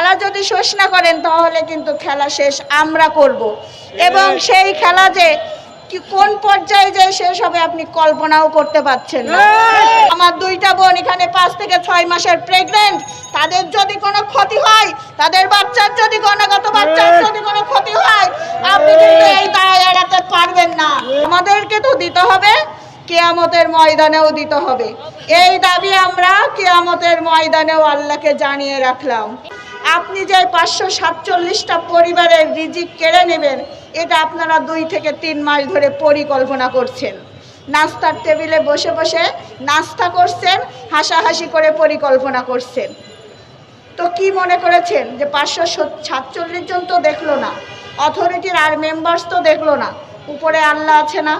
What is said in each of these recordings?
খেলা যদি শেষ না করেন তাহলে কিন্তু খেলা শেষ আমরা করব। এবং সেই খেলা যে কোন পর্যায়ে যে শেষ হবে আপনি কল্পনাও করতে পারছেন না। আমার দুইটা বোন এখানে পাঁচ থেকে ছয় মাসের প্রেগনেন্ট তাদের যদি কোনো ক্ষতি হয় তাদের বাচ্চার যদি গণগত বাচ্চার যদি কোনো ক্ষতি হয় আপনি কিন্তু এই দায় এড়াতে পারবেন না। আমাদেরকে তো দিতে হবে কেয়ামতের ময়দানেও দিতে হবে। এই দাবি আমরা কেয়ামতের ময়দানেও আল্লাহকে জানিয়ে রাখলাম। আপনি যে পাঁচশো সাতচল্লিশটা পরিবারের রিজিক কেড়ে নেবেন, এটা আপনারা দুই থেকে তিন মাস ধরে পরিকল্পনা করছেন। নাস্তার টেবিলে বসে বসে নাস্তা করছেন, হাসাহাসি করে পরিকল্পনা করছেন। তো কি মনে করেছেন যে পাঁচশো সাতচল্লিশ জন তো দেখল না, অথরিটির আর মেম্বার্স তো দেখল না, উপরে আল্লাহ আছে না?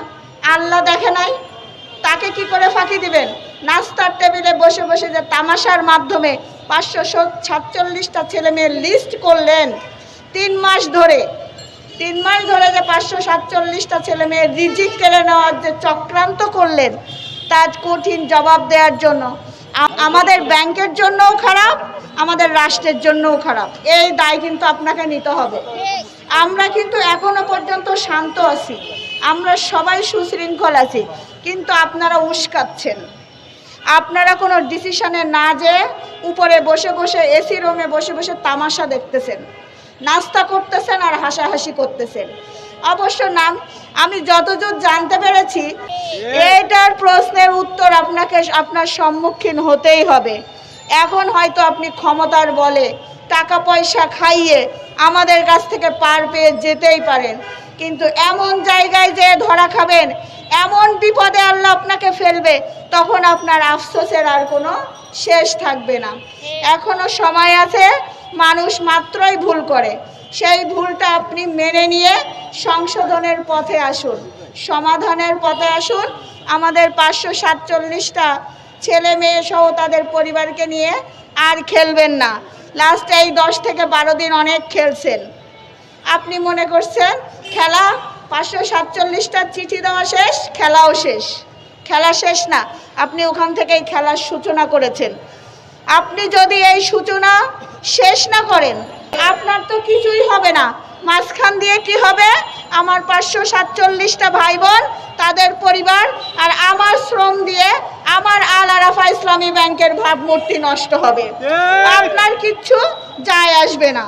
আল্লাহ দেখে নাই? তাকে কি করে ফাঁকি দিবেন? নাস্তার টেবিলে বসে বসে যে তামাশার মাধ্যমে পাঁচশো সাতচল্লিশটা ছেলে মেয়ের লিস্ট করলেন। তিন মাস ধরে, তিন মাস ধরে যে পাঁচশো সাতচল্লিশটা ছেলে মেয়ের রিজিক কেড়ে নেওয়ার যে চক্রান্ত করলেন, তার কঠিন জবাব দেওয়ার জন্য। আমাদের ব্যাংকের জন্যও খারাপ, আমাদের রাষ্ট্রের জন্যও খারাপ। এই দায় কিন্তু আপনাকে নিতে হবে। আমরা কিন্তু এখনও পর্যন্ত শান্ত আছি। আমরা সবাই সুশৃঙ্খল আছি। কিন্তু আপনারা উস্কাচ্ছেন। আপনারা কোনো ডিসিশনে না যে উপরে বসে বসে এসি রুমে বসে বসে তামাশা দেখতেছেন নাস্তা করতেছেন আর হাসাহাসি করতেছেন। অবশ্য নাম আমি যতদূর জানতে পেরেছি এটার প্রশ্নের উত্তর আপনাকে আপনার সম্মুখীন হতেই হবে। এখন হয়তো আপনি ক্ষমতার বলে টাকা পয়সা খাইয়ে আমাদের কাছ থেকে পার পেয়ে যেতেই পারেন। কিন্তু এমন জায়গায় যে ধরা খাবেন, এমন বিপদে আল্লাহ আপনাকে ফেলবে, তখন আপনার আফসোসের আর কোনো শেষ থাকবে না। এখনও সময় আছে, মানুষ মাত্রই ভুল করে। সেই ভুলটা আপনি মেনে নিয়ে সংশোধনের পথে আসুন, সমাধানের পথে আসুন। আমাদের পাঁচশো সাতচল্লিশটা ছেলে মেয়ে সহ তাদের পরিবারকে নিয়ে আর খেলবেন না। লাস্টে এই দশ থেকে বারো দিন অনেক খেলছেন। আপনি মনে করছেন খেলা পাঁচশো সাতচল্লিশটা চিঠি দেওয়া শেষ? খেলাও শেষ। খেলা শেষ না আপনি ওখান থেকেই খেলার সূচনা করেছেন। আপনি যদি এই সূচনা শেষ না করেন আপনার তো কিছুই হবে না। মাঝখান দিয়ে কি হবে? আমার পাঁচশো সাতচল্লিশটা ভাই বোন তাদের পরিবার আর আমার শ্রম দিয়ে আমার আল আরাফা ইসলামী ব্যাংকের ভাবমূর্তি নষ্ট হবে। আপনার কিচ্ছু যায় আসবে না।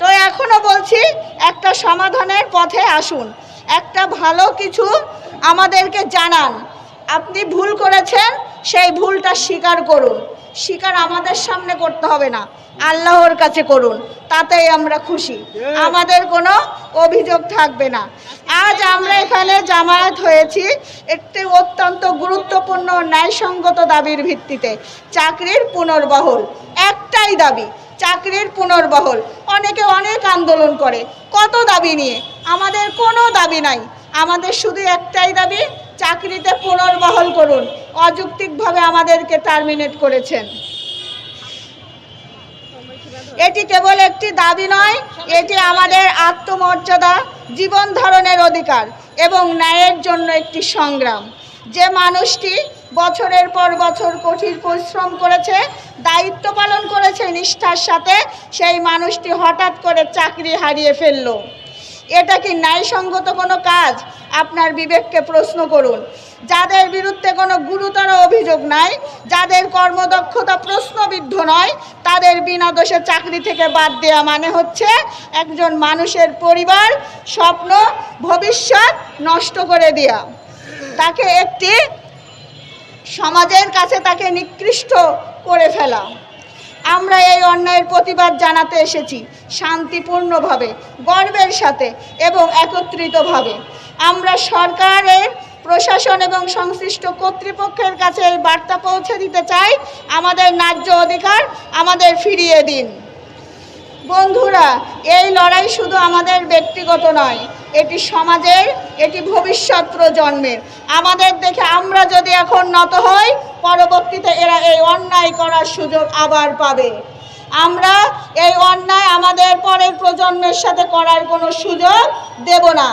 তো এখনও বলছি, একটা সমাধানের পথে আসুন। একটা ভালো কিছু আমাদেরকে জানান। আপনি ভুল করেছেন, সেই ভুলটা স্বীকার করুন। স্বীকার আমাদের সামনে করতে হবে না, আল্লাহর কাছে করুন, তাতেই আমরা খুশি। আমাদের কোনো অভিযোগ থাকবে না। আজ আমরা এখানে জামায়াত হয়েছি, একটি অত্যন্ত গুরুত্বপূর্ণ ন্যায়সঙ্গত দাবির ভিত্তিতে, চাকরির পুনর্বহল, একটাই দাবি চাকরির পুনর্বহল। অনেকে অনেক আন্দোলন করে। কত দাবি নিয়ে? আমাদের কোনো দাবি নাই। আমাদের শুধু একটাই দাবি, চাকরিতে পুনর্বহল করুন। অযৌক্তিকভাবে আমাদেরকে টার্মিনেট করেছেন। এটি কেবল একটি দাবি নয়, এটি আমাদের আত্মমর্যাদা, জীবন ধারণের অধিকার এবং ন্যায়ের জন্য একটি সংগ্রাম। যে মানুষটি বছরের পর বছর কঠিন পরিশ্রম করেছে, দায়িত্ব পালন করেছে নিষ্ঠার সাথে, সেই মানুষটি হঠাৎ করে চাকরি হারিয়ে ফেলল। এটা কি ন্যায়সঙ্গত কোনো কাজ? আপনার বিবেককে প্রশ্ন করুন। যাদের বিরুদ্ধে কোনো গুরুতর অভিযোগ নাই, যাদের কর্মদক্ষতা প্রশ্নবিদ্ধ নয়, তাদের বিনা দোষে চাকরি থেকে বাদ দেওয়া মানে হচ্ছে একজন মানুষের পরিবার, স্বপ্ন, ভবিষ্যৎ নষ্ট করে দেওয়া তাকে একটি সমাজের কাছে তাকে নিকৃষ্ট করে ফেলা। আমরা এই অন্যায়ের প্রতিবাদ জানাতে এসেছি শান্তিপূর্ণভাবে, গর্বের সাথে এবং একত্রিতভাবে। আমরা সরকারের প্রশাসন এবং সংশ্লিষ্ট কর্তৃপক্ষের কাছে এই বার্তা পৌঁছে দিতে চাই। আমাদের ন্যায্য অধিকার আমাদের ফিরিয়ে দিন। বন্ধুরা, এই লড়াই শুধু আমাদের ব্যক্তিগত নয় এটি সমাজের এটি ভবিষ্যৎ প্রজন্মের। আমাদের দেখে আমরা যদি এখন নত হই পরবর্তীতে এরা এই অন্যায় করার সুযোগ আবার পাবে। আমরা এই অন্যায় আমাদের পরের প্রজন্মের সাথে করার কোনো সুযোগ দেব না।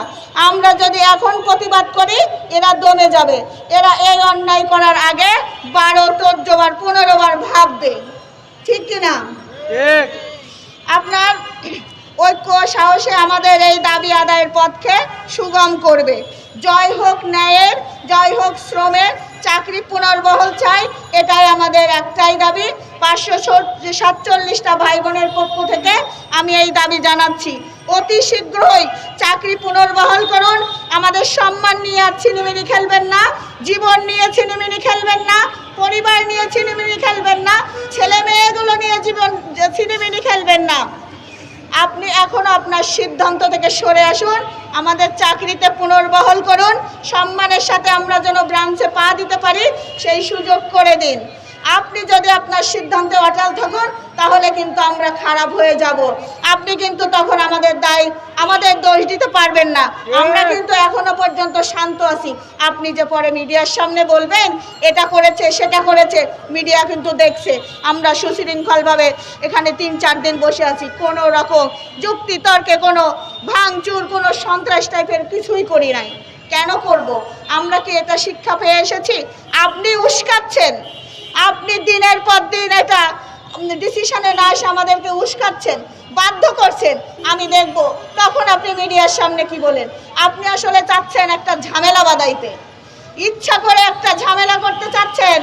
আমরা যদি এখন প্রতিবাদ করি এরা দমে যাবে। এরা এই অন্যায় করার আগে বারো চোদ্দ বার পনেরো বার ভাববে। ঠিক কিনা? ঠিক। ঐক্য সাহসে আমাদের এই দাবি আদায়ের পথকে সুগম করবে। জয় হোক ন্যায়ের, জয় হোক শ্রমের, চাকরি পুনর্বহল চাই, এটাই আমাদের একটাই দাবি। পাঁচশো সাতচল্লিশটা ভাই বোনের পক্ষ থেকে আমি এই দাবি জানাচ্ছি। অতি শীঘ্রই চাকরি পুনর্বহাল করুন। আমাদের সম্মান নিয়ে আর ছিনিমিনি খেলবেন না। জীবন নিয়ে ছিনিমিনি খেলবেন না। পরিবার নিয়ে ছিনিমিনি খেলবেন না। ছেলে মেয়েগুলো নিয়ে জীবন, ছিনিমিনি খেলবেন না। আপনি এখন আপনার সিদ্ধান্ত থেকে সরে আসুন, আমাদের চাকরিতে পুনর্বহল করুন, সম্মানের সাথে আমরা যেন ব্রাঞ্চে পা দিতে পারি, সেই সুযোগ করে দিন। আপনি যদি আপনার সিদ্ধান্তে অটাল থাকুন তাহলে কিন্তু আমরা খারাপ হয়ে যাব। আপনি কিন্তু তখন আমাদের দায় আমাদের দোষ দিতে পারবেন না। আমরা কিন্তু এখনও পর্যন্ত শান্ত আছি। আপনি যে পরে মিডিয়ার সামনে বলবেন এটা করেছে সেটা করেছে মিডিয়া কিন্তু দেখছে। আমরা সুশৃঙ্খলভাবে এখানে তিন চার দিন বসে আছি। কোনো রকম যুক্তি তর্কে কোনো ভাঙচুর কোনো সন্ত্রাস টাইপের কিছুই করি নাই। কেন করব? আমরা কি এটা শিক্ষা পেয়ে এসেছি? আপনি উস্কাচ্ছেন। আপনি দিনের পর দিন এটা ডিসিশনে না এসে আমাদেরকে উস্কাচ্ছেন, বাধ্য করছেন, আমি দেখব। তখন আপনি মিডিয়ার সামনে কি বলেন? আপনি আসলে চাচ্ছেন একটা ঝামেলা বাদাইতে ইচ্ছা করে একটা ঝামেলা করতে চাচ্ছেন।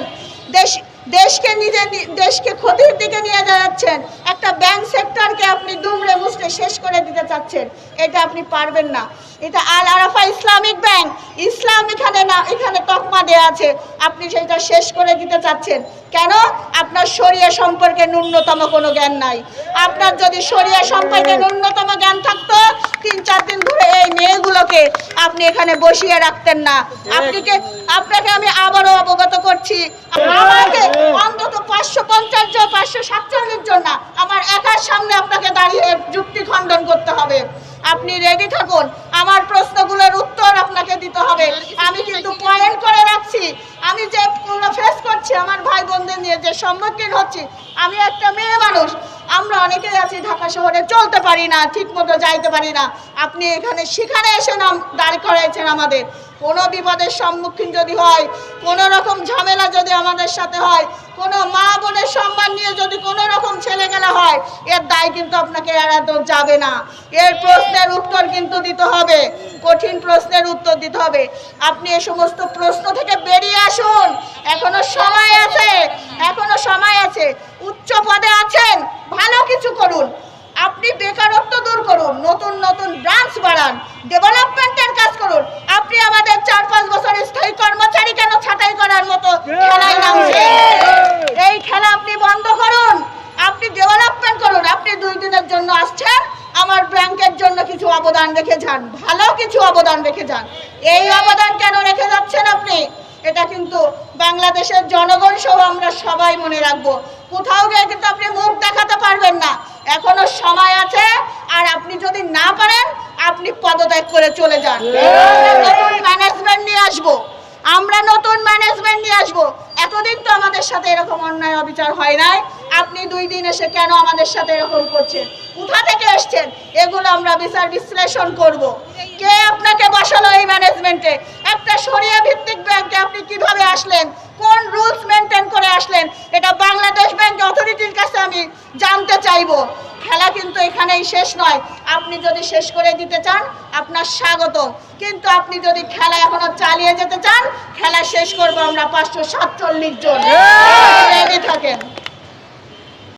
দেশ দেশকে নিজে দেশকে ক্ষতির দিকে নিয়ে যাচ্ছেন। একটা ব্যাংক সেক্টরকে আপনি দুমড়ে মুচড়ে শেষ করে দিতে চাচ্ছেন। এটা আপনি পারবেন না। এটা আল আরাফা ইসলামিক ব্যাংক। ইসলাম এখানে না, এখানে তকমা দেওয়া আছে। আপনি সেটা শেষ করে দিতে চাচ্ছেন। কেন? আপনার শরিয়া সম্পর্কে ন্যূনতম কোনো জ্ঞান নাই। আপনার যদি শরিয়া সম্পর্কে ন্যূনতম জ্ঞান থাকতো, তিন চার দিন ধরে এই মেয়েগুলোকে আপনি এখানে বসিয়ে রাখতেন না। আপনি কে আপনাকে আমি আবারও অবগত করছি। আমাকে অন্তত পাঁচশো পঞ্চাশ জন, পাঁচশো সাতচল্লিশ জন না, আমার একার সামনে আপনাকে দাঁড়িয়ে যুক্তি খণ্ডন করতে হবে। আপনি রেডি থাকুন, আমার প্রশ্নগুলোর উত্তর আপনাকে দিতে হবে। আমি কিন্তু পয়েন্ট করে রাখছি। আমি যে ফেস করছি, আমার ভাই বোনদের নিয়ে যে সম্মুখীন হচ্ছি, আমি একটা মেয়ে মানুষ। আমরা অনেকেই আছি ঢাকা শহরে, চলতে পারি না ঠিক মতো যাইতে পারি না। আপনি এখানে সেখানে এসে নাম দাঁড় করাইছেন আমাদের। কোনো বিপদের সম্মুখীন যদি হয়, কোনো রকম ঝামেলা যদি আমাদের সাথে হয়, কোনো মা বোনের সম্মান নিয়ে যদি কোনো রকম ছেলে গেলা হয়, এর দায় কিন্তু আপনাকে এড়াতে যাবে না। এর প্রশ্নের উত্তর কিন্তু দিতে হবে। কঠিন প্রশ্নের উত্তর দিতে হবে। আপনি এ সমস্ত প্রশ্ন থেকে বেরিয়ে আসুন। এখনও সময় আছে, এখনও সময় আছে। উচ্চ পদে আছেন, ভালো কিছু করুন। আপনি বেকারত্ব দূর করুন, নতুন নতুন ব্রাঞ্চ বাড়ান ডেভেলপমেন্টের কাজ করুন। আপনি আমাদের চার পাঁচ বছর স্থায়ী কর্মচারী কেন ছাঁটাই করার মতো খেলায় নামছেন এই খেলা আপনি বন্ধ করুন আপনি ডেভেলপমেন্ট করুন আপনি দুই দিনের জন্য আসছেন আমার ব্যাংকের জন্য কিছু অবদান রেখে যান ভালো কিছু অবদান রেখে যান। এই অবদান কেন রেখে যাচ্ছেন আপনি? এটা কিন্তু বাংলাদেশের জনগণ সহ আমরা সবাই মনে রাখব। কোথাও গিয়ে কিন্তু আপনি মুখ দেখাতে পারবেন না। এখনও সময় আছে, আর আপনি যদি না পারেন, আপনি পদত্যাগ করে চলে যান। নতুন ম্যানেজমেন্ট নিয়ে আসব। আমরা নতুন ম্যানেজমেন্ট নিয়ে আসব। এতদিন তো আমাদের সাথে এরকম অন্যায় অবিচার হয় নাই। আপনি দুই দিন এসে কেন আমাদের সাথে এরকম করছেন? কোথা থেকে এসছেন? এগুলো আমরা বিচার বিশ্লেষণ করব। কে আপনাকে বসালো এই ম্যানেজমেন্টে একটা সরিয়া ভিত্তিক ব্যাংকে আপনি কীভাবে আসলেন? কোন রুলস মেনটেন করে আসলেন? এটা বাংলাদেশ ব্যাংক অথরিটির কাছে আমি জানতে চাইব। খেলা কিন্তু এখানেই শেষ নয়। আপনি যদি শেষ করে দিতে চান আপনার স্বাগত কিন্তু আপনি যদি খেলা এখনও চালিয়ে যেতে চান খেলা শেষ করব আমরা পাঁচশো সাতচল্লিশ জন। থাকেন।